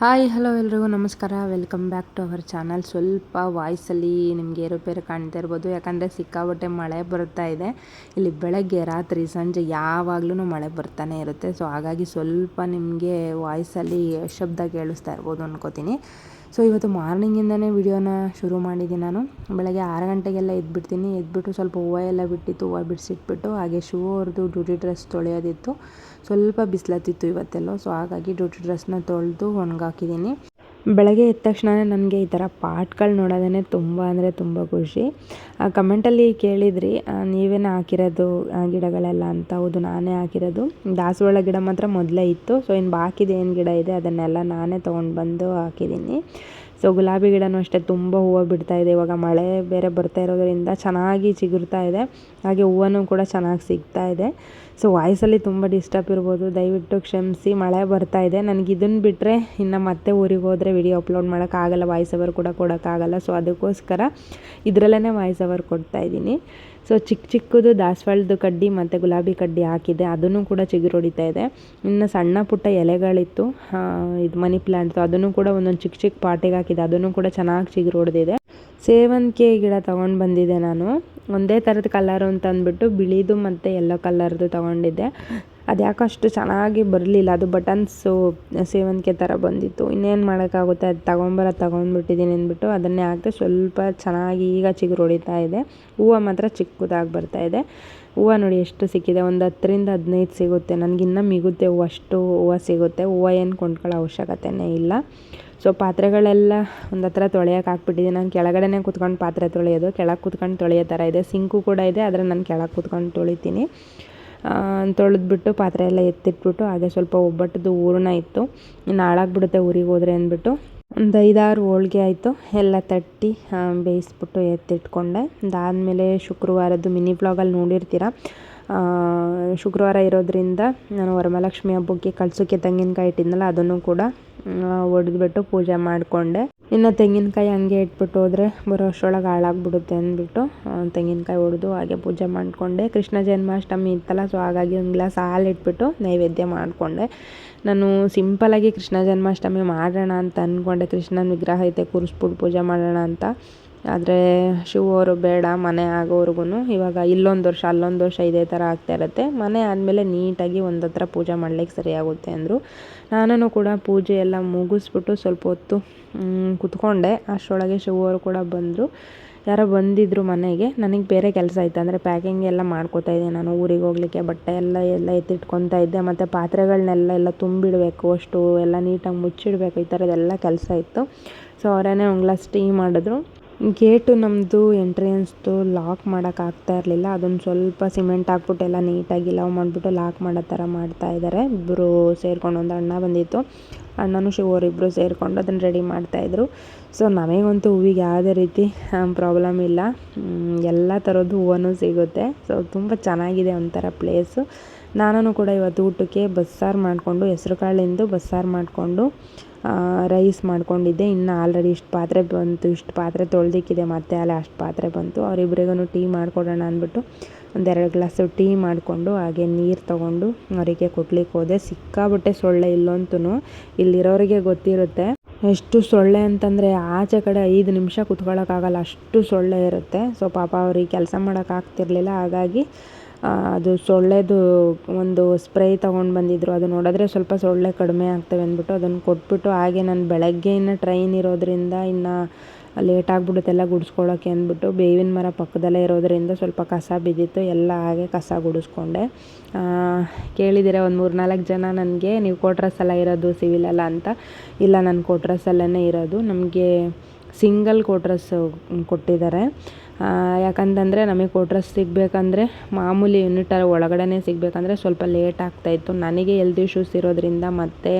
Hi, hello ಎಲ್ರಿಗೂ ನಮಸ್ಕಾರ. Welcome back to our channel. ಸ್ವಲ್ಪ ವಾಯ್ಸಲ್ಲಿ ನಿಮಗೆ ಏರುಪೇರು ಕಾಣ್ತಾ ಇರ್ಬೋದು. ಯಾಕಂದರೆ ಸಿಕ್ಕಾಬಟ್ಟೆ ಮಳೆ ಬರ್ತಾ ಇದೆ. ಇಲ್ಲಿ ಬೆಳಗ್ಗೆ ರಾತ್ರಿ ಸಂಜೆ ಯಾವಾಗಲೂ ಮಳೆ ಬರ್ತಾನೆ ಇರುತ್ತೆ. ಸೊ, ಹಾಗಾಗಿ ಸ್ವಲ್ಪ ನಿಮಗೆ ವಾಯ್ಸಲ್ಲಿ ಶಬ್ದ ಕೇಳಿಸ್ತಾ ಇರ್ಬೋದು ಅನ್ಕೋತೀನಿ. ಸೊ ಇವತ್ತು ಮಾರ್ನಿಂಗಿಂದನೇ ವಿಡಿಯೋನ ಶುರು ಮಾಡಿದ್ದೀನಿ ನಾನು. ಬೆಳಗ್ಗೆ ಆರು ಗಂಟೆಗೆಲ್ಲ ಎದ್ಬಿಡ್ತೀನಿ. ಎದ್ಬಿಟ್ಟು ಸ್ವಲ್ಪ ಹೂವು ಎಲ್ಲ ಬಿಟ್ಟಿತ್ತು, ಹೂವು ಬಿಡಿಸಿಟ್ಬಿಟ್ಟು, ಹಾಗೆ ಶೂ ಅವ್ರದ್ದು ಡ್ಯೂಟಿ ಡ್ರೆಸ್ ತೊಳೆಯೋದಿತ್ತು. ಸ್ವಲ್ಪ ಬಿಸಿಲತ್ತಿತ್ತು ಇವತ್ತೆಲ್ಲೋ ಸೊ ಹಾಗಾಗಿ ಡ್ಯೂಟಿ ಡ್ರೆಸ್ನ ತೊಳೆದು ಒಣಗಾಕಿದ್ದೀನಿ. ಬೆಳಗ್ಗೆ ಎದ್ದ ತಕ್ಷಣ ನನಗೆ ಈ ಥರ ಪಾಟ್ಗಳು ನೋಡೋದೇ ತುಂಬ ಅಂದರೆ ತುಂಬ ಖುಷಿ. ಕಮೆಂಟಲ್ಲಿ ಕೇಳಿದ್ರಿ ನೀವೇನು ಹಾಕಿರೋದು ಗಿಡಗಳೆಲ್ಲ ಅಂತ. ಹೌದು, ನಾನೇ ಹಾಕಿರೋದು. ದಾಸವಾಳ ಗಿಡ ಮಾತ್ರ ಮೊದಲೇ ಇತ್ತು. ಸೊ ಇನ್ನು ಬಾಕಿದು ಏನು ಗಿಡ ಇದೆ, ಅದನ್ನೆಲ್ಲ ನಾನೇ ತೊಗೊಂಡು ಬಂದು ಹಾಕಿದ್ದೀನಿ. ಸೊ ಗುಲಾಬಿ ಗಿಡನೂ ಅಷ್ಟೇ, ತುಂಬ ಹೂವು ಬಿಡ್ತಾ ಇದೆ. ಇವಾಗ ಮಳೆ ಬೇರೆ ಬರ್ತಾ ಇರೋದರಿಂದ ಚೆನ್ನಾಗಿ ಚಿಗುರ್ತಾ ಇದೆ. ಹಾಗೆ ಹೂವನೂ ಕೂಡ ಚೆನ್ನಾಗಿ ಸಿಗ್ತಾ ಇದೆ. ಸೊ ವಾಯ್ಸಲ್ಲಿ ತುಂಬ ಡಿಸ್ಟರ್ಬ್ ಇರ್ಬೋದು. ದಯವಿಟ್ಟು ಕ್ಷಮಿಸಿ, ಮಳೆ ಬರ್ತಾ ಇದೆ. ನನಗೆ ಇದನ್ನು ಬಿಟ್ಟರೆ ಇನ್ನು ಮತ್ತೆ ಊರಿಗೆ ಹೋದರೆ ವಿಡಿಯೋ ಅಪ್ಲೋಡ್ ಮಾಡೋಕ್ಕಾಗಲ್ಲ ವಾಯ್ಸ್ ಅವರ್ ಕೂಡ ಕೊಡೋಕ್ಕಾಗಲ್ಲ ಸೊ ಅದಕ್ಕೋಸ್ಕರ ಇದರಲ್ಲೇ ವಾಯ್ಸ್ ಅವರ್ ಕೊಡ್ತಾ ಇದ್ದೀನಿ. ಸೊ ಚಿಕ್ಕ ಚಿಕ್ಕದು ದಾಸವಾಳದ ಕಡ್ಡಿ ಮತ್ತು ಗುಲಾಬಿ ಕಡ್ಡಿ ಹಾಕಿದೆ ಅದನ್ನು ಕೂಡ ಚಿಗುರು ಹೊಡಿತಾ ಇದೆ. ಇನ್ನು ಸಣ್ಣ ಪುಟ್ಟ ಎಲೆಗಳಿತ್ತು. ಇದು ಮನಿ ಪ್ಲ್ಯಾಂಟ್ದು ಅದನ್ನು ಕೂಡ ಒಂದೊಂದು ಚಿಕ್ಕ ಚಿಕ್ಕ ಪಾಟಿಗೆ ಹಾಕಿದೆ ಅದನ್ನು ಕೂಡ ಚೆನ್ನಾಗಿ ಚಿಗುರು ಹೊಡೆದಿದೆ. ಸೇವಂತಿಗೆ ಗಿಡ ತೊಗೊಂಡು ಬಂದಿದ್ದೆ ನಾನು. ಒಂದೇ ಥರದ ಕಲರ್ ಅಂತ ಅಂದ್ಬಿಟ್ಟು ಬಿಳಿದು ಮತ್ತು ಯೆಲ್ಲೋ ಕಲರ್ದು ತೊಗೊಂಡಿದ್ದೆ. ಅದು ಯಾಕೋ ಅಷ್ಟು ಚೆನ್ನಾಗಿ ಬರಲಿಲ್ಲ. ಅದು ಬಟನ್ಸು ಸೇವಂತಿಗೆ ಥರ ಬಂದಿತ್ತು. ಇನ್ನೇನು ಮಾಡೋಕ್ಕಾಗುತ್ತೆ? ಅದು ತೊಗೊಂಬರೋ ತೊಗೊಂಡ್ಬಿಟ್ಟಿದ್ದೀನಿ ಅಂದ್ಬಿಟ್ಟು ಅದನ್ನೇ ಹಾಕಿದೆ ಸ್ವಲ್ಪ ಚೆನ್ನಾಗಿ ಈಗ ಚಿಗುರು ಹೊಡಿತಾ ಇದೆ. ಹೂವು ಮಾತ್ರ ಚಿಕ್ಕದಾಗಿ ಬರ್ತಾ ಇದೆ. ಹೂವು ನೋಡಿ ಎಷ್ಟು ಸಿಕ್ಕಿದೆ. ಒಂದು ಹತ್ತರಿಂದ ಹದಿನೈದು ಸಿಗುತ್ತೆ. ನನಗಿನ್ನೂ ಮಿಗುತ್ತೆ ಹೂವು ಅಷ್ಟು ಹೂವು ಸಿಗುತ್ತೆ. ಹೂವು ಏನು ಕೊಂಡ್ಕೊಳ್ಳೋ ಅವಶ್ಯಕತೆನೇ ಇಲ್ಲ. ಸೊ ಪಾತ್ರೆಗಳೆಲ್ಲ ಒಂದು ಹತ್ರ ತೊಳೆಯೋಕೆ ಹಾಕ್ಬಿಟ್ಟಿದ್ದೀನಿ ನಾನು ಕೆಳಗಡೆನೇ ಕೂತ್ಕೊಂಡು ಪಾತ್ರೆ ತೊಳೆಯೋದು, ಕೆಳಗೆ ಕೂತ್ಕೊಂಡು ತೊಳೆಯೋ ಥರ ಇದೆ. ಸಿಂಕು ಕೂಡ ಇದೆ, ಆದರೆ ನಾನು ಕೆಳಗೆ ಕುತ್ಕೊಂಡು ತೊಳಿತೀನಿ. ತೊಳೆದ್ಬಿಟ್ಟು ಪಾತ್ರೆ ಎಲ್ಲ ಎತ್ತಿಟ್ಬಿಟ್ಟು, ಹಾಗೆ ಸ್ವಲ್ಪ ಒಬ್ಬಟ್ಟದ್ದು ಹೂರಣ ಇತ್ತು. ಇನ್ನು ಹಾಳಾಗ್ಬಿಡುತ್ತೆ ಊರಿಗೆ ಹೋದ್ರೆ ಅಂದ್ಬಿಟ್ಟು. ಒಂದು ಐದಾರು ಹೋಳಿಗೆ ಆಯಿತು. ಎಲ್ಲ ತಟ್ಟಿ ಬೇಯಿಸ್ಬಿಟ್ಟು ಎತ್ತಿಟ್ಕೊಂಡೆ. ಅದಾದಮೇಲೆ ಶುಕ್ರವಾರದ್ದು ಮಿನಿ ಬ್ಲಾಗಲ್ಲಿ ನೋಡಿರ್ತೀರ? ಶುಕ್ರವಾರ ಇರೋದ್ರಿಂದ ನಾನು ವರಮಹಾಲಕ್ಷ್ಮಿ ಹಬ್ಬಕ್ಕೆ ಕಳ್ಸೋಕ್ಕೆ ತೆಂಗಿನಕಾಯಿ ಇಟ್ಟಿದ್ನಲ್ಲ, ಅದನ್ನು ಕೂಡ ಒಡೆದ್ಬಿಟ್ಟು ಪೂಜೆ ಮಾಡಿಕೊಂಡೆ. ಇನ್ನು ತೆಂಗಿನಕಾಯಿ ಹಂಗೆ ಇಟ್ಬಿಟ್ಟು ಹೋದರೆ ಬರೋ ಅಷ್ಟರೊಳಗೆ ಹಾಳಾಗ್ಬಿಡುತ್ತೆ ಅಂದ್ಬಿಟ್ಟು ತೆಂಗಿನಕಾಯಿ ಒಡೆದು ಹಾಗೆ ಪೂಜೆ ಮಾಡಿಕೊಂಡೆ. ಕೃಷ್ಣ ಜನ್ಮಾಷ್ಟಮಿ ಇತ್ತಲ್ಲ ಸೊ ಹಾಗಾಗಿ ಒಂದು ಗ್ಲಾಸ್ ಹಾಲು ಇಟ್ಬಿಟ್ಟು ನೈವೇದ್ಯ ಮಾಡಿಕೊಂಡೆ. ನಾನು ಸಿಂಪಲಾಗಿ ಕೃಷ್ಣ ಜನ್ಮಾಷ್ಟಮಿ ಮಾಡೋಣ ಅಂತ ಅಂದ್ಕೊಂಡೆ ಕೃಷ್ಣನ ವಿಗ್ರಹ ಐತೆ, ಕೂರಿಸ್ಬಿಟ್ಟು ಪೂಜೆ ಮಾಡೋಣ ಅಂತ. ಆದರೆ ಶಿವ ಅವರು ಬೇಡ, ಮನೆ ಆಗೋವರೆಗೂ ಇವಾಗ ಇಲ್ಲೊಂದು ವರ್ಷ, ಅಲ್ಲೊಂದು ವರ್ಷ ಇದೇ ಥರ ಆಗ್ತಾ ಇರುತ್ತೆ. ಮನೆ ಆದಮೇಲೆ ನೀಟಾಗಿ ಒಂದು ಹತ್ರ ಪೂಜೆ ಮಾಡ್ಲಿಕ್ಕೆ ಸರಿಯಾಗುತ್ತೆ ಅಂದರು. ನಾನು ಕೂಡ ಪೂಜೆ ಎಲ್ಲ ಮುಗಿಸ್ಬಿಟ್ಟು ಸ್ವಲ್ಪ ಹೊತ್ತು ಕುತ್ಕೊಂಡೆ. ಅಷ್ಟರೊಳಗೆ ಶಿವ ಅವರು ಕೂಡ ಬಂದರು. ಯಾರೋ ಬಂದಿದ್ದರು ಮನೆಗೆ. ನನಗೆ ಬೇರೆ ಕೆಲಸ ಇತ್ತು. ಅಂದರೆ ಪ್ಯಾಕಿಂಗ್ ಎಲ್ಲ ಮಾಡ್ಕೋತಾ ಇದ್ದೆ ನಾನು. ಊರಿಗೆ ಹೋಗ್ಲಿಕ್ಕೆ ಬಟ್ಟೆ ಎಲ್ಲ ಎಲ್ಲ ಎತ್ತಿಟ್ಕೊತಾ ಇದ್ದೆ. ಮತ್ತು ಪಾತ್ರೆಗಳನ್ನೆಲ್ಲ ಎಲ್ಲ ತುಂಬಿಡಬೇಕು, ಅಷ್ಟು ಎಲ್ಲ ನೀಟಾಗಿ ಮುಚ್ಚಿಡಬೇಕು. ಈ ಥರದ್ದೆಲ್ಲ ಕೆಲಸ ಇತ್ತು. ಸೊ ಅವರೇನೆ ಗ್ಲಾಸ್ ಟೀ ಮಾಡಿದ್ರು. ಗೇಟು ನಮ್ಮದು ಎಂಟ್ರೆನ್ಸ್ದು ಲಾಕ್ ಮಾಡೋಕ್ಕಾಗ್ತಾ ಇರಲಿಲ್ಲ. ಅದನ್ನು ಸ್ವಲ್ಪ ಸಿಮೆಂಟ್ ಹಾಕ್ಬಿಟ್ಟು ಎಲ್ಲ ನೀಟಾಗಿ ಲವ್ ಮಾಡಿಬಿಟ್ಟು ಲಾಕ್ ಮಾಡೋ ಥರ ಮಾಡ್ತಾ ಇದ್ದಾರೆ ಇಬ್ಬರು ಸೇರಿಕೊಂಡು ಒಂದು ಅಣ್ಣ ಬಂದಿತ್ತು. ಅಣ್ಣನೂ ಶಿವರ್ ಇಬ್ಬರು ಸೇರಿಕೊಂಡು ಅದನ್ನು ರೆಡಿ ಮಾಡ್ತಾಯಿದ್ರು ಸೊ ನಮಗಂತೂ ಹೂವಿಗೆ ಯಾವುದೇ ರೀತಿ ಪ್ರಾಬ್ಲಮ್ ಇಲ್ಲ. ಎಲ್ಲ ಥರದ್ದು ಹೂವನೂ ಸಿಗುತ್ತೆ. ಸೊ ತುಂಬ ಚೆನ್ನಾಗಿದೆ ಒಂಥರ ಪ್ಲೇಸು ನಾನು ಕೂಡ ಇವತ್ತು ಊಟಕ್ಕೆ ಬಸ್ಸಾರು ಮಾಡಿಕೊಂಡು ಹೆಸ್ರು ಕಾಳಿಂದು ಬಸ್ಸಾರು ಮಾಡಿಕೊಂಡು ರೈಸ್ ಮಾಡ್ಕೊಂಡಿದ್ದೆ. ಇನ್ನು ಆಲ್ರೆಡಿ ಇಷ್ಟು ಪಾತ್ರೆ ಬಂತು, ಇಷ್ಟು ಪಾತ್ರೆ ತೊಳ್ದಿಕ್ಕಿದೆ ಮತ್ತೆ ಅಲ್ಲೇ ಅಷ್ಟು ಪಾತ್ರೆ ಬಂತು. ಅವರಿಬ್ರಿಗೂ ಟೀ ಮಾಡಿಕೊಡೋಣ ಅಂದ್ಬಿಟ್ಟು ಒಂದೆರಡು ಗ್ಲಾಸು ಟೀ ಮಾಡಿಕೊಂಡು ಹಾಗೆ ನೀರು ತಗೊಂಡು ಅವರಿಗೆ ಕೊಡ್ಲಿಕ್ಕೆ ಹೋದೆ. ಸಿಕ್ಕಾಬಿಟ್ಟೆ ಸೊಳ್ಳೆ ಇಲ್ಲಂತೂ ಇಲ್ಲಿರೋರಿಗೆ ಗೊತ್ತಿರುತ್ತೆ. ಎಷ್ಟು ಸೊಳ್ಳೆ ಅಂತಂದರೆ ಆಚೆ ಕಡೆ ಐದು ನಿಮಿಷ ಕುತ್ಕೊಳ್ಳೋಕ್ಕಾಗಲ್ಲ ಅಷ್ಟು ಸೊಳ್ಳೆ ಇರುತ್ತೆ. ಸೊ ಪಾಪ ಅವ್ರಿಗೆ ಕೆಲಸ ಮಾಡೋಕ್ಕಾಗ್ತಿರ್ಲಿಲ್ಲ ಹಾಗಾಗಿ ಅದು ಸೊಳ್ಳೆದು ಒಂದು ಸ್ಪ್ರೇ ತೊಗೊಂಡು ಬಂದಿದ್ದರು ಅದು ನೋಡಿದ್ರೆ ಸ್ವಲ್ಪ ಸೊಳ್ಳೆ ಕಡಿಮೆ ಆಗ್ತವೆ ಅಂದ್ಬಿಟ್ಟು ಅದನ್ನು ಕೊಟ್ಬಿಟ್ಟು ಹಾಗೆ ನಾನು ಬೆಳಗ್ಗೆ ಟ್ರೈನ್ ಇರೋದರಿಂದ ಇನ್ನು ಲೇಟ್ ಆಗ್ಬಿಡುತ್ತೆ ಎಲ್ಲ ಅಂದ್ಬಿಟ್ಟು ಬೇವಿನ ಮರ ಪಕ್ಕದಲ್ಲೇ ಇರೋದರಿಂದ ಸ್ವಲ್ಪ ಕಸ ಬಿದ್ದಿತ್ತು. ಎಲ್ಲ ಹಾಗೆ ಕಸ ಗುಡಿಸ್ಕೊಂಡೆ. ಕೇಳಿದಿರ ಒಂದು ಮೂರು ನಾಲ್ಕು ಜನ ನನಗೆ, ನೀವು ಕೋಟ್ರಸ್ಸೆಲ್ಲ ಇರೋದು ಸಿವಿಲಲ್ಲ ಅಂತ. ಇಲ್ಲ, ನಾನು ಕೋಟ್ರಸಲ್ಲೇ ಇರೋದು. ನಮಗೆ ಸಿಂಗಲ್ ಕೋಟ್ರಸ್ ಕೊಟ್ಟಿದ್ದಾರೆ. ಯಾಕಂತಂದರೆ ನಮಗೆ ಕೋಟ್ರಸ್ ಸಿಗಬೇಕಂದ್ರೆ ಮಾಮೂಲಿ ಯೂನಿಟರ ಒಳಗಡೆನೇ ಸಿಗಬೇಕಂದ್ರೆ ಸ್ವಲ್ಪ ಲೇಟ್ ಆಗ್ತಾಯಿತ್ತು ನನಗೆ ಎಲ್ತ್ ಇಶ್ಯೂಸ್ ಇರೋದರಿಂದ ಮತ್ತು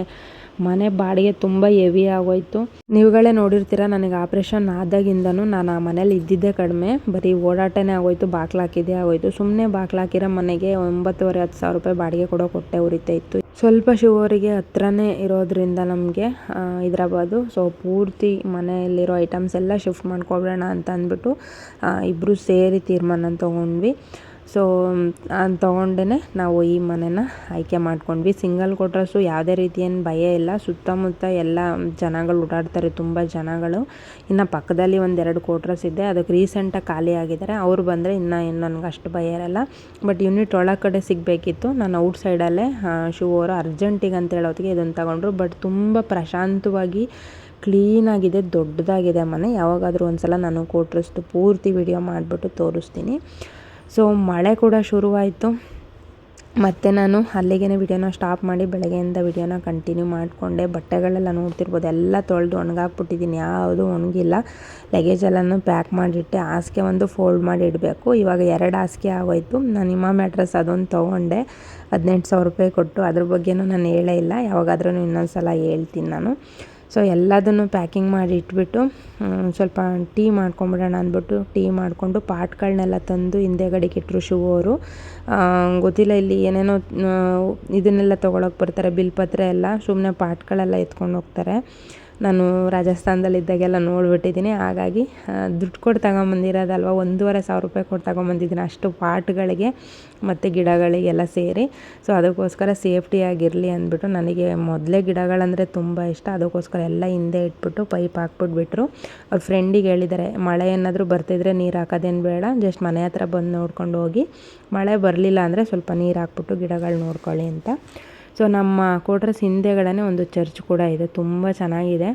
ಮನೆ ಬಾಡಿಗೆ ತುಂಬ ಹೆವಿ ಆಗೋಯ್ತು. ನೀವುಗಳೇ ನೋಡಿರ್ತೀರ, ನನಗೆ ಆಪ್ರೇಷನ್ ಆದಾಗಿಂದನೂ ನಾನು ಆ ಮನೇಲಿ ಇದ್ದಿದ್ದೇ ಕಡಿಮೆ. ಬರೀ ಓಡಾಟನೇ ಆಗೋಯ್ತು, ಬಾಕ್ಲು ಹಾಕಿದ್ದೇ ಆಗೋಯ್ತು. ಸುಮ್ಮನೆ ಬಾಕ್ಲು ಹಾಕಿರೋ ಮನೆಗೆ ಒಂಬತ್ತುವರೆ, ಹತ್ತು ಸಾವಿರ ರೂಪಾಯಿ ಬಾಡಿಗೆ ಕೊಡೋ ಕೊಟ್ಟೆ ಉರಿತಾ ಇತ್ತು. ಸ್ವಲ್ಪ ಶಿವರಿಗೆ ಹತ್ರನೇ ಇರೋದ್ರಿಂದ ನಮಗೆ ಹೈದ್ರಾಬಾದು. ಸೊ, ಪೂರ್ತಿ ಮನೆಯಲ್ಲಿರೋ ಐಟಮ್ಸ್ ಎಲ್ಲ ಶಿಫ್ಟ್ ಮಾಡ್ಕೊಬಿಡೋಣ ಅಂತ ಅಂದ್ಬಿಟ್ಟು ಇಬ್ಬರು ಸೇರಿ ತೀರ್ಮಾನ ತೊಗೊಂಡ್ವಿ. ಸೊ ಅದು ತೊಗೊಂಡೇ ನಾವು ಈ ಮನೆನ ಆಯ್ಕೆ ಮಾಡ್ಕೊಂಡ್ವಿ. ಸಿಂಗಲ್ ಕೊಟ್ರಸ್ಸು ಯಾವುದೇ ರೀತಿ ಏನು ಭಯ ಇಲ್ಲ. ಸುತ್ತಮುತ್ತ ಎಲ್ಲ ಜನಗಳು ಓಡಾಡ್ತಾರೆ, ತುಂಬ ಜನಗಳು. ಇನ್ನು ಪಕ್ಕದಲ್ಲಿ ಒಂದೆರಡು ಕೋಟ್ರಸ್ ಇದೆ. ಅದಕ್ಕೆ ರೀಸೆಂಟಾಗಿ ಖಾಲಿ ಆಗಿದ್ದಾರೆ ಅವ್ರು ಬಂದರೆ ಇನ್ನೂ ಏನು ನನಗೆ ಅಷ್ಟು ಭಯ ಇರಲ್ಲ. ಬಟ್ ಯೂನಿಟ್ ಒಳಗಡೆ ಸಿಗಬೇಕಿತ್ತು. ನಾನು ಔಟ್ ಸೈಡಲ್ಲೇ ಶೂ ಅವರು ಅರ್ಜೆಂಟಿಗೆ ಅಂತ ಹೇಳೋತ್ತಿಗೆ ಇದನ್ನು ತಗೊಂಡ್ರು. ಬಟ್ ತುಂಬ ಪ್ರಶಾಂತವಾಗಿ ಕ್ಲೀನಾಗಿದೆ ದೊಡ್ಡದಾಗಿದೆ ಮನೆ. ಯಾವಾಗಾದರೂ ಒಂದು ಸಲ ನಾನು ಕೋಟ್ರಸ್ದು ಪೂರ್ತಿ ವಿಡಿಯೋ ಮಾಡಿಬಿಟ್ಟು ತೋರಿಸ್ತೀನಿ. ಸೊ ಮಳೆ ಕೂಡ ಶುರುವಾಯಿತು. ಮತ್ತು ನಾನು ಅಲ್ಲಿಗೆ ವಿಡಿಯೋನ ಸ್ಟಾಪ್ ಮಾಡಿ ಬೆಳಗ್ಗೆಯಿಂದ ವಿಡಿಯೋನ ಕಂಟಿನ್ಯೂ ಮಾಡಿಕೊಂಡೆ. ಬಟ್ಟೆಗಳೆಲ್ಲ ನೋಡ್ತಿರ್ಬೋದು. ಎಲ್ಲ ತೊಳೆದು ಒಣಗಾಕ್ಬಿಟ್ಟಿದ್ದೀನಿ. ಯಾವುದು ಒಣಗಿಲ್ಲ. Luggage pack ಮಾಡಿಟ್ಟೆ. ಹಾಸಿಗೆ ಒಂದು ಫೋಲ್ಡ್ ಮಾಡಿ ಇಡಬೇಕು. ಇವಾಗ ಎರಡು ಹಾಸಿಗೆ ಆಗೋಯ್ತು. ನಾನು ಇಮಾ ಮ್ಯಾಟ್ರಸ್ ಅದೊಂದು ತೊಗೊಂಡೆ. ಹದಿನೆಂಟು ಸಾವಿರ ರೂಪಾಯಿ ಕೊಟ್ಟು. ಅದ್ರ ಬಗ್ಗೆನೂ ನಾನು ಹೇಳೇ ಇಲ್ಲ. ಯಾವಾಗಾದ್ರೂ ಇನ್ನೊಂದು ಸಲ ಹೇಳ್ತೀನಿ ನಾನು. ಸೊ ಎಲ್ಲದನ್ನು ಪ್ಯಾಕಿಂಗ್ ಮಾಡಿ ಇಟ್ಬಿಟ್ಟು ಸ್ವಲ್ಪ ಟೀ ಮಾಡ್ಕೊಂಬಿಡೋಣ ಅಂದ್ಬಿಟ್ಟು ಟೀ ಮಾಡಿಕೊಂಡು ಪಾಟ್ಗಳನ್ನೆಲ್ಲ ತಂದು ಹಿಂದೆಗಡೆಗೆ ಇಟ್ಟರು ಶೂ ಅವರು. ಗೊತ್ತಿಲ್ಲ ಇಲ್ಲಿ ಏನೇನೋ ಇದನ್ನೆಲ್ಲ ತೊಗೊಳಕ್ಕೆ ಬರ್ತಾರೆ, ಬಿಲ್ ಪತ್ರ ಎಲ್ಲ ಸುಮ್ಮನೆ ಪಾಟ್ಗಳೆಲ್ಲ ಎತ್ಕೊಂಡು ಹೋಗ್ತಾರೆ. ನಾನು ರಾಜಸ್ಥಾನದಲ್ಲಿದ್ದಾಗೆಲ್ಲ ನೋಡಿಬಿಟ್ಟಿದ್ದೀನಿ. ಹಾಗಾಗಿ ದುಡ್ಡು ಕೊಟ್ಟು ತಗೊಂಬಂದಿರೋದಲ್ವ? ಒಂದೂವರೆ ಸಾವಿರ ರೂಪಾಯಿ ಕೊಟ್ಟು ತಗೊಂಬಂದಿದ್ದೀನಿ ಅಷ್ಟು ಪಾಟ್ಗಳಿಗೆ ಮತ್ತು ಗಿಡಗಳಿಗೆಲ್ಲ ಸೇರಿ. ಸೊ ಅದಕ್ಕೋಸ್ಕರ ಸೇಫ್ಟಿಯಾಗಿರಲಿ ಅಂದ್ಬಿಟ್ಟು ನನಗೆ ಮೊದಲೇ ಗಿಡಗಳಂದರೆ ತುಂಬ ಇಷ್ಟ. ಅದಕ್ಕೋಸ್ಕರ ಎಲ್ಲ ಹಿಂದೆ ಇಟ್ಬಿಟ್ಟು ಪೈಪ್ ಹಾಕ್ಬಿಟ್ಬಿಟ್ರು ಅವ್ರ ಫ್ರೆಂಡಿಗೆ ಹೇಳಿದ್ದಾರೆ, ಮಳೆ ಏನಾದರೂ ಬರ್ತಿದ್ರೆ ನೀರು ಹಾಕೋದೇನು ಬೇಡ. ಜಸ್ಟ್ ಮನೆ ಹತ್ರ ಬಂದು ನೋಡ್ಕೊಂಡು ಹೋಗಿ. ಮಳೆ ಬರಲಿಲ್ಲ ಅಂದರೆ ಸ್ವಲ್ಪ ನೀರು ಹಾಕ್ಬಿಟ್ಟು ಗಿಡಗಳು ನೋಡ್ಕೊಳ್ಳಿ ಅಂತ. ಸೊ ನಮ್ಮ ಕೋಟ್ರಸ್ ಹಿಂದೆಗಡೆ ಒಂದು ಚರ್ಚ್ ಕೂಡ ಇದೆ, ತುಂಬ ಚೆನ್ನಾಗಿದೆ.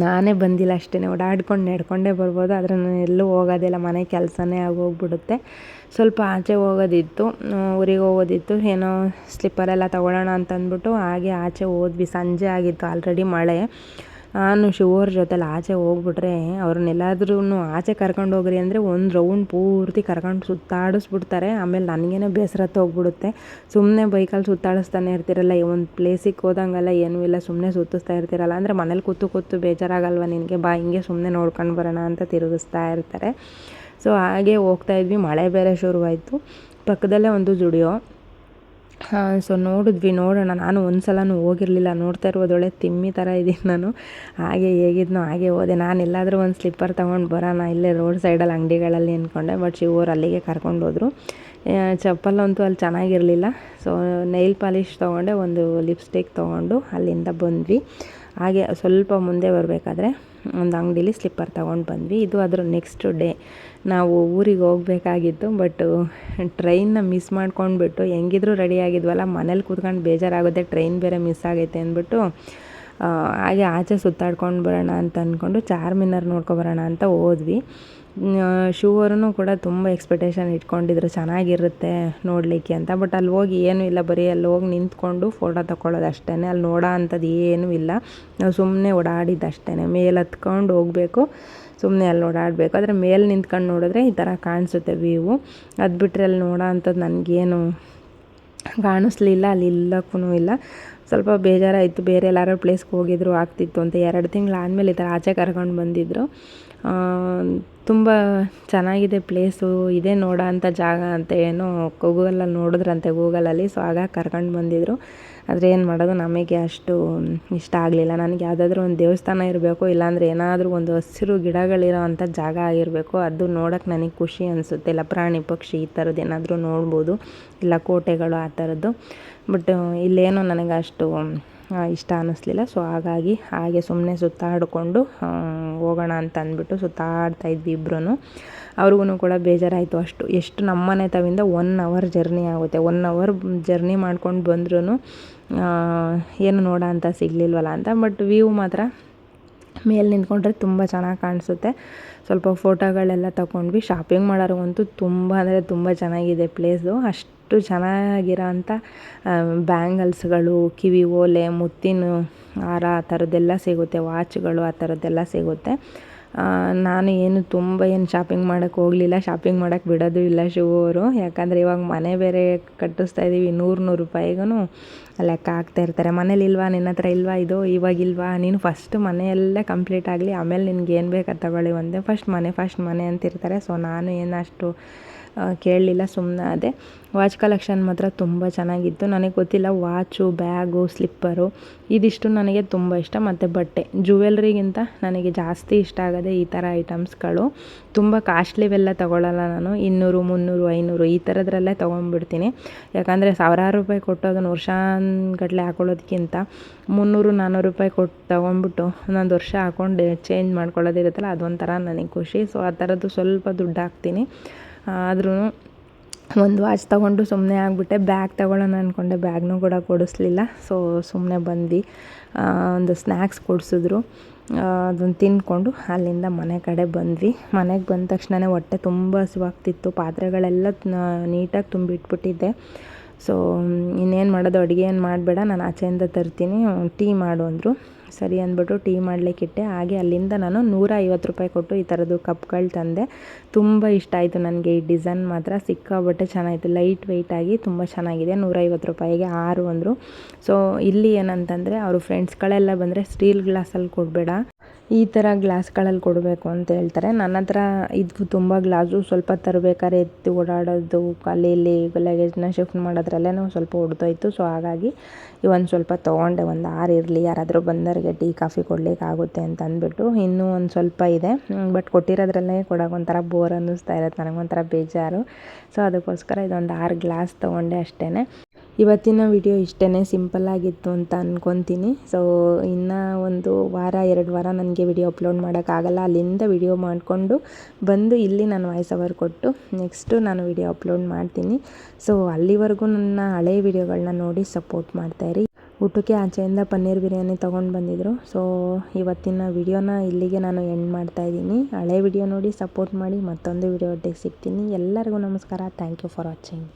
ನಾನೇ ಬಂದಿಲ್ಲ ಅಷ್ಟೇ, ಓಡಾಡ್ಕೊಂಡು ನಡ್ಕೊಂಡೇ ಬರ್ಬೋದು, ಆದರೆ ನಾನು ಎಲ್ಲೂ ಹೋಗೋದಿಲ್ಲ ಮನೆ ಕೆಲಸನೇ ಆಗೋಗ್ಬಿಡುತ್ತೆ. ಸ್ವಲ್ಪ ಆಚೆ ಹೋಗೋದಿತ್ತು ಊರಿಗೆ ಹೋಗೋದಿತ್ತು, ಏನೋ ಸ್ಲಿಪ್ಪರೆಲ್ಲ ತೊಗೊಳ್ಳೋಣ ಅಂತಂದ್ಬಿಟ್ಟು, ಹಾಗೆ ಆಚೆ ಹೋದ್ವಿ. ಸಂಜೆ ಆಗಿತ್ತು ಆಲ್ರೆಡಿ ಮಳೆ. ನಾನು ಶಿವರ ಜೊತೆಲಿ ಆಚೆ ಹೋಗ್ಬಿಟ್ರೆ ಅವ್ರನ್ನೆಲ್ಲಾದ್ರೂ ಆಚೆ ಕರ್ಕೊಂಡು ಹೋಗ್ರಿ ಅಂದರೆ ಒಂದು ರೌಂಡ್ ಪೂರ್ತಿ ಕರ್ಕೊಂಡು ಸುತ್ತಾಡಿಸ್ಬಿಡ್ತಾರೆ. ಆಮೇಲೆ ನನಗೇನೆ ಬೇಸರ ಹೋಗ್ಬಿಡುತ್ತೆ ಸುಮ್ಮನೆ ಬೈಕಲ್ಲಿ ಸುತ್ತಾಡಿಸ್ತಾನೆ ಇರ್ತಿರಲ್ಲ, ಈ ಒಂದು ಪ್ಲೇಸಿಗೆ ಹೋದಂಗೆಲ್ಲ ಏನೂ ಇಲ್ಲ ಸುಮ್ಮನೆ ಸುತ್ತಿಸ್ತಾ ಇರ್ತಿರಲ್ಲ. ಅಂದರೆ ಮನೇಲಿ ಕೂತು ಕೂತು ಬೇಜಾರಾಗಲ್ವ ನಿನಗೆ? ಬಾ, ಹಿಂಗೆ ಸುಮ್ಮನೆ ನೋಡ್ಕೊಂಡು ಬರೋಣ ಅಂತ ತಿರುಗಿಸ್ತಾ ಇರ್ತಾರೆ. ಸೊ ಹಾಗೆ ಹೋಗ್ತಾ ಇದ್ವಿ. ಮಳೆ ಬೇರೆ ಶುರುವಾಯಿತು. ಪಕ್ಕದಲ್ಲೇ ಒಂದು ಜುಡಿಯೋ. ಸೊ ನೋಡಿದ್ವಿ, ನೋಡೋಣ. ನಾನು ಒಂದು ಸಲನೂ ಹೋಗಿರಲಿಲ್ಲ. ನೋಡ್ತಾ ಇರ್ಬೋದೊಳೆ ತಿಮ್ಮಿ ಥರ ಇದ್ದೀನಿ ನಾನು. ಹಾಗೆ ಹೇಗಿದ್ನೋ ಹಾಗೆ ಹೋದೆ. ನಾನು ಎಲ್ಲಾದರೂ ಒಂದು ಸ್ಲಿಪ್ಪರ್ ತೊಗೊಂಡು ಬರೋಣ. ಇಲ್ಲೇ ರೋಡ್ ಸೈಡಲ್ಲಿ ಅಂಗಡಿಗಳಲ್ಲಿ ಅಂದ್ಕೊಂಡೆ ಬಟ್ ಶಿವರು ಅಲ್ಲಿಗೆ ಕರ್ಕೊಂಡು ಹೋದರು. ಚಪ್ಪಲ್ಲಂತೂ ಅಲ್ಲಿ ಚೆನ್ನಾಗಿರಲಿಲ್ಲ. ಸೊ ನೈಲ್ ಪಾಲಿಷ್ ತೊಗೊಂಡೆ, ಒಂದು ಲಿಪ್ಸ್ಟಿಕ್ ತೊಗೊಂಡು ಅಲ್ಲಿಂದ ಬಂದ್ವಿ. ಹಾಗೆ ಸ್ವಲ್ಪ ಮುಂದೆ ಬರಬೇಕಾದ್ರೆ ಒಂದು ಅಂಗಡೀಲಿ ಸ್ಲಿಪ್ಪರ್ ತೊಗೊಂಡು ಬಂದ್ವಿ. ಇದು ಅದರ ನೆಕ್ಸ್ಟ್ ಡೇ ನಾವು ಊರಿಗೆ ಹೋಗಬೇಕಾಗಿತ್ತು ಬಟ್ ಟ್ರೈನ್ನ ಮಿಸ್ ಮಾಡ್ಕೊಂಡ್ಬಿಟ್ಟು ಹೆಂಗಿದ್ರು ರೆಡಿ ಆಗಿದ್ವಲ್ಲ, ಮನೇಲಿ ಕೂತ್ಕೊಂಡು ಬೇಜಾರಾಗುತ್ತೆ ಟ್ರೈನ್ ಬೇರೆ ಮಿಸ್ ಆಗೈತೆ ಅಂದ್ಬಿಟ್ಟು ಹಾಗೆ ಆಚೆ ಸುತ್ತಾಡ್ಕೊಂಡು ಬರೋಣ ಅಂತ ಅಂದ್ಕೊಂಡು ಚಾರ್ಮಿನಾರ್ ನೋಡ್ಕೊಬರೋಣ ಅಂತ ಹೋದ್ವಿ. ಶಿವರು ಕೂಡ ತುಂಬ ಎಕ್ಸ್ಪೆಕ್ಟೇಷನ್ ಇಟ್ಕೊಂಡಿದ್ರು. ಚೆನ್ನಾಗಿರುತ್ತೆ ನೋಡಲಿಕ್ಕೆ ಅಂತ. ಬಟ್ ಅಲ್ಲಿ ಹೋಗಿ ಏನೂ ಇಲ್ಲ. ಬರೀ ಅಲ್ಲಿ ಹೋಗಿ ನಿಂತ್ಕೊಂಡು ಫೋಟೋ ತಗೊಳ್ಳೋದು ಅಷ್ಟೇ ಅಲ್ಲಿ ನೋಡೋ ಅಂಥದ್ದು ಏನೂ ಇಲ್ಲ. ನಾವು ಸುಮ್ಮನೆ ಓಡಾಡಿದ್ದು ಅಷ್ಟೇ ಮೇಲೆ ಹತ್ಕೊಂಡು ಹೋಗಬೇಕು. ಸುಮ್ಮನೆ ಅಲ್ಲಿ ಓಡಾಡಬೇಕು. ಆದರೆ ಮೇಲೆ ನಿಂತ್ಕೊಂಡು ನೋಡಿದ್ರೆ ಈ ಥರ ಕಾಣಿಸುತ್ತೆ ವ್ಯೂವು ಅದು ಬಿಟ್ಟರೆ ಅಲ್ಲಿ ನೋಡೋ ಅಂಥದ್ದು ನನಗೇನು ಕಾಣಿಸ್ಲಿಲ್ಲ. ಅಲ್ಲಿ ಇಲ್ಲಕ್ಕೂ ಇಲ್ಲ. ಸ್ವಲ್ಪ ಬೇಜಾರಾಯಿತು. ಬೇರೆ ಎಲ್ಲಾರೋ ಪ್ಲೇಸ್ಗೆ ಹೋಗಿದ್ರು ಆಗ್ತಿತ್ತು ಅಂತ. ಎರಡು ತಿಂಗಳು ಆದಮೇಲೆ ಈ ಥರ ಆಚೆ ಕರ್ಕೊಂಡು ಬಂದಿದ್ದರು ತುಂಬ ಚೆನ್ನಾಗಿದೆ ಪ್ಲೇಸು ಇದೇ ನೋಡೋ ಅಂಥ ಜಾಗ ಅಂತ ಏನೋ ಗೂಗಲಲ್ಲಿ ನೋಡಿದ್ರಂತೆ. ಗೂಗಲಲ್ಲಿ ಸೊ ಆಗ ಕರ್ಕೊಂಡು ಬಂದಿದ್ದರು ಆದರೆ ಏನು ಮಾಡೋದು? ನಮಗೆ ಅಷ್ಟು ಇಷ್ಟ ಆಗಲಿಲ್ಲ. ನನಗೆ ಯಾವುದಾದ್ರೂ ಒಂದು ದೇವಸ್ಥಾನ ಇರಬೇಕು, ಇಲ್ಲಾಂದರೆ ಏನಾದರೂ ಒಂದು ಹಸಿರು ಗಿಡಗಳಿರೋ ಅಂಥ ಜಾಗ ಆಗಿರಬೇಕು. ಅದು ನೋಡೋಕೆ ನನಗೆ ಖುಷಿ ಅನಿಸುತ್ತೆ. ಇಲ್ಲ, ಪ್ರಾಣಿ ಪಕ್ಷಿ ಈ ಥರದ್ದು ಏನಾದರೂ ನೋಡ್ಬೋದು. ಇಲ್ಲ, ಕೋಟೆಗಳು ಆ ಥರದ್ದು ಬಟ್ ಇಲ್ಲೇನೋ ನನಗೆ ಅಷ್ಟು ಇಷ್ಟ ಅನ್ನಿಸ್ಲಿಲ್ಲ. ಸೊ ಹಾಗಾಗಿ ಹಾಗೆ ಸುಮ್ಮನೆ ಸುತ್ತಾಡಿಕೊಂಡು ಹೋಗೋಣ ಅಂತ ಅಂದ್ಬಿಟ್ಟು ಸುತ್ತಾಡ್ತಾ ಇದ್ವಿ ಇಬ್ಬರೂ ಅವ್ರಿಗೂ ಕೂಡ ಬೇಜಾರಾಯಿತು ಅಷ್ಟು. ಎಷ್ಟು ನಮ್ಮ ಮನೆ ತವಿಂದ ಒನ್ ಅವರ್ ಜರ್ನಿ ಆಗುತ್ತೆ. ಒನ್ ಅವರ್ ಜರ್ನಿ ಮಾಡ್ಕೊಂಡು ಬಂದ್ರೂ ಏನು ನೋಡೋ ಅಂತ ಸಿಗಲಿಲ್ವಲ್ಲ ಅಂತ. ಬಟ್ ವ್ಯೂ ಮಾತ್ರ ಮೇಲೆ ನಿಂತ್ಕೊಂಡ್ರೆ ತುಂಬ ಚೆನ್ನಾಗಿ ಕಾಣಿಸುತ್ತೆ. ಸ್ವಲ್ಪ ಫೋಟೋಗಳೆಲ್ಲ ತಗೊಂಡ್ವಿ. ಶಾಪಿಂಗ್ ಮಾಡೋರಿಗಂತೂ ತುಂಬ ಅಂದರೆ ತುಂಬ ಚೆನ್ನಾಗಿದೆ ಪ್ಲೇಸು. ಅಷ್ಟು ಚೆನ್ನಾಗಿರೋ ಅಂಥ ಬ್ಯಾಂಗಲ್ಸ್ಗಳು, ಕಿವಿ ಓಲೆ, ಮುತ್ತಿನ ಹಾರ ಆ ಥರದ್ದೆಲ್ಲ ಸಿಗುತ್ತೆ. ವಾಚ್ಗಳು ಆ ಥರದ್ದೆಲ್ಲ ಸಿಗುತ್ತೆ. ನಾನು ಏನು ತುಂಬ ಏನು ಶಾಪಿಂಗ್ ಮಾಡೋಕ್ಕೆ ಹೋಗಲಿಲ್ಲ. ಶಾಪಿಂಗ್ ಮಾಡೋಕ್ಕೆ ಬಿಡೋದು ಇಲ್ಲ ಶಿವು ಅವರು. ಯಾಕಂದರೆ ಇವಾಗ ಮನೆ ಬೇರೆ ಕಟ್ಟಿಸ್ತಾ ಇದ್ದೀವಿ ನೂರು ನೂರು ರೂಪಾಯಿಗೂ ಲೆಕ್ಕ ಹಾಕ್ತಾ ಇರ್ತಾರೆ. ಮನೇಲಿ ಇಲ್ವಾ? ನಿನ್ನ ಹತ್ರ ಇಲ್ವಾ? ಇದು ಇವಾಗಿಲ್ವಾ ನೀನು ಫಸ್ಟ್ ಮನೆಯಲ್ಲೇ ಕಂಪ್ಲೀಟ್ ಆಗಲಿ. ಆಮೇಲೆ ನಿನ್ಗೆ ಏನು ಬೇಕು ತಗೊಳ್ಳಿ ಒಂದೇ. ಫಸ್ಟ್ ಮನೆ ಫಸ್ಟ್ ಮನೆ ಅಂತಿರ್ತಾರೆ. ಸೊ ನಾನು ಏನು ಅಷ್ಟು ಕೇಳಲಿಲ್ಲ ಸುಮ್ಮನೆ ಅದೇ ವಾಚ್ ಕಲೆಕ್ಷನ್ ಮಾತ್ರ ತುಂಬ ಚೆನ್ನಾಗಿತ್ತು. ನನಗೆ ಗೊತ್ತಿಲ್ಲ ವಾಚು ಬ್ಯಾಗು ಸ್ಲಿಪ್ಪರು ಇದಿಷ್ಟು ನನಗೆ ತುಂಬ ಇಷ್ಟ. ಮತ್ತು ಬಟ್ಟೆ ಜುವೆಲ್ರಿಗಿಂತ ನನಗೆ ಜಾಸ್ತಿ ಇಷ್ಟ ಆಗೋದೇ ಈ ಥರ ಐಟಮ್ಸ್ಗಳು ತುಂಬ ಕಾಸ್ಟ್ಲಿವೆಲ್ಲ ತೊಗೊಳ್ಳಲ್ಲ ನಾನು. ಇನ್ನೂರು, ಮುನ್ನೂರು, ಐನೂರು ಈ ಥರದ್ರಲ್ಲೇ ತೊಗೊಂಡ್ಬಿಡ್ತೀನಿ. ಯಾಕಂದರೆ ಸಾವಿರಾರು ರೂಪಾಯಿ ಕೊಟ್ಟು ಅದನ್ನು ವರ್ಷಾನ್ಗಟ್ಲೆ ಹಾಕೊಳ್ಳೋದಕ್ಕಿಂತ ಮುನ್ನೂರು ನಾನ್ನೂರು ರೂಪಾಯಿ ಕೊಟ್ಟು ತೊಗೊಂಡ್ಬಿಟ್ಟು ಒಂದೊಂದು ವರ್ಷ ಹಾಕೊಂಡು ಚೇಂಜ್ ಮಾಡ್ಕೊಳ್ಳೋದಿರುತ್ತಲ್ಲ, ಅದೊಂಥರ ನನಗೆ ಖುಷಿ. ಸೊ ಆ ಥರದ್ದು ಸ್ವಲ್ಪ ದುಡ್ಡು ಹಾಕ್ತೀನಿ. ಆದ್ರೂ ಒಂದು ವಾಚ್ ತೊಗೊಂಡು ಸುಮ್ಮನೆ ಆಗಿಬಿಟ್ಟೆ. ಬ್ಯಾಗ್ ತೊಗೊಳ್ಳೋಣ ಅಂದ್ಕೊಂಡೆ ಬ್ಯಾಗ್ನೂ ಕೂಡ ಕೊಡಿಸ್ಲಿಲ್ಲ. ಸೊ ಸುಮ್ಮನೆ ಬಂದ್ವಿ. ಒಂದು ಸ್ನ್ಯಾಕ್ಸ್ ಕೊಡಿಸಿದ್ರು. ಅದನ್ನು ತಿನ್ಕೊಂಡು ಅಲ್ಲಿಂದ ಮನೆ ಕಡೆ ಬಂದ್ವಿ. ಮನೆಗೆ ಬಂದ ತಕ್ಷಣವೇ ಹೊಟ್ಟೆ ತುಂಬ ಹಸಿವಾಗ್ತಿತ್ತು. ಪಾತ್ರೆಗಳೆಲ್ಲ ನೀಟಾಗಿ ತುಂಬಿಟ್ಬಿಟ್ಟಿದ್ದೆ. ಸೊ ಇನ್ನೇನು ಮಾಡೋದು? ಅಡುಗೆ ಏನು ಮಾಡಬೇಡ. ನಾನು ಆಚೆಯಿಂದ ತರ್ತೀನಿ. ಟೀ ಮಾಡು ಅಂದರು. ಸರಿ ಅಂದ್ಬಿಟ್ಟು ಟೀ ಮಾಡಲಿಕ್ಕಿಟ್ಟೆ ಹಾಗೆ ಅಲ್ಲಿಂದ ನಾನು ನೂರ ಐವತ್ತು ರೂಪಾಯಿ ಕೊಟ್ಟು ಈ ಥರದ್ದು ಕಪ್ಗಳು ತಂದೆ. ತುಂಬ ಇಷ್ಟ ಆಯಿತು ನನಗೆ ಈ ಡಿಸೈನ್ ಮಾತ್ರ. ಸಿಕ್ಕಾಬಟ್ಟೆ ಚೆನ್ನಾಗಿತ್ತು. ಲೈಟ್ ವೆಯ್ಟಾಗಿ ತುಂಬ ಚೆನ್ನಾಗಿದೆ. ನೂರೈವತ್ತು ರೂಪಾಯಿಗೆ ಆರು ಅಂದರು. ಸೊ, ಇಲ್ಲಿ ಏನಂತಂದರೆ, ಅವರು ಫ್ರೆಂಡ್ಸ್ಗಳೆಲ್ಲ ಬಂದರೆ ಸ್ಟೀಲ್ ಗ್ಲಾಸಲ್ಲಿ ಕೊಡಬೇಡ. ಈ ಥರ ಗ್ಲಾಸ್ಗಳಲ್ಲಿ ಕೊಡಬೇಕು ಅಂತ ಹೇಳ್ತಾರೆ. ನನ್ನ ಹತ್ರ ಇದು ತುಂಬ ಗ್ಲಾಸು ಸ್ವಲ್ಪ ತರಬೇಕಾದ್ರೆ ಎತ್ತಿ ಓಡಾಡೋದು ಅಲ್ಲಿ ಲಗೇಜ್ನ ಶಿಫ್ಟ್ ಮಾಡೋದ್ರಲ್ಲೇ ಸ್ವಲ್ಪ ಹೊಡೆದೋಯ್ತು ಸೊ ಹಾಗಾಗಿ ಒಂದು ಸ್ವಲ್ಪ ತೊಗೊಂಡೆ. ಒಂದು ಆರು ಇರಲಿ, ಯಾರಾದರೂ ಬಂದವರಿಗೆ ಟೀ, ಕಾಫಿ ಕೊಡ್ಲಿಕ್ಕೆ ಆಗುತ್ತೆ ಅಂತ ಅಂದ್ಬಿಟ್ಟು ಇನ್ನೂ ಒಂದು ಸ್ವಲ್ಪ ಇದೆ. ಬಟ್ ಕೊಟ್ಟಿರೋದ್ರಲ್ಲೇ ಕೊಡೋಕೆ ಒಂಥರ ಬೋರ್ ಅನ್ನಿಸ್ತಾ ಇರುತ್ತೆ. ನನಗೊಂಥರ ಬೇಜಾರು. ಸೊ ಅದಕ್ಕೋಸ್ಕರ ಇದೊಂದು ಆರು ಗ್ಲಾಸ್ ತೊಗೊಂಡೆ ಅಷ್ಟೇ ಇವತ್ತಿನ ವಿಡಿಯೋ ಇಷ್ಟೇ ಸಿಂಪಲ್ಲಾಗಿತ್ತು ಅಂತ ಅಂದ್ಕೊತೀನಿ ಸೊ ಇನ್ನು ಒಂದು ವಾರ, ಎರಡು ವಾರ ನನಗೆ ವಿಡಿಯೋ ಅಪ್ಲೋಡ್ ಮಾಡೋಕ್ಕಾಗಲ್ಲ. ಅಲ್ಲಿಂದ ವಿಡಿಯೋ ಮಾಡಿಕೊಂಡು ಬಂದು ಇಲ್ಲಿ ನಾನು ವಾಯ್ಸ್ ಅವರ್ ಕೊಟ್ಟು ನೆಕ್ಸ್ಟು ನಾನು ವಿಡಿಯೋ ಅಪ್ಲೋಡ್ ಮಾಡ್ತೀನಿ. ಸೊ ಅಲ್ಲಿವರೆಗೂ ನನ್ನ ಹಳೆ ವಿಡಿಯೋಗಳನ್ನ ನೋಡಿ ಸಪೋರ್ಟ್ ಮಾಡ್ತಾಯಿರಿ ಊಟಕ್ಕೆ ಆಚೆಯಿಂದ ಪನ್ನೀರ್ ಬಿರಿಯಾನಿ ತೊಗೊಂಡು ಬಂದಿದ್ದರು ಸೊ ಇವತ್ತಿನ ವಿಡಿಯೋನ ಇಲ್ಲಿಗೆ ನಾನು ಎಂಡ್ ಮಾಡ್ತಾಯಿದ್ದೀನಿ ಹಳೆ ವಿಡಿಯೋ ನೋಡಿ ಸಪೋರ್ಟ್ ಮಾಡಿ ಮತ್ತೊಂದು ವಿಡಿಯೋ ಒಟ್ಟಿಗೆ ಸಿಗ್ತೀನಿ. ಎಲ್ಲರಿಗೂ ನಮಸ್ಕಾರ. Thank you for watching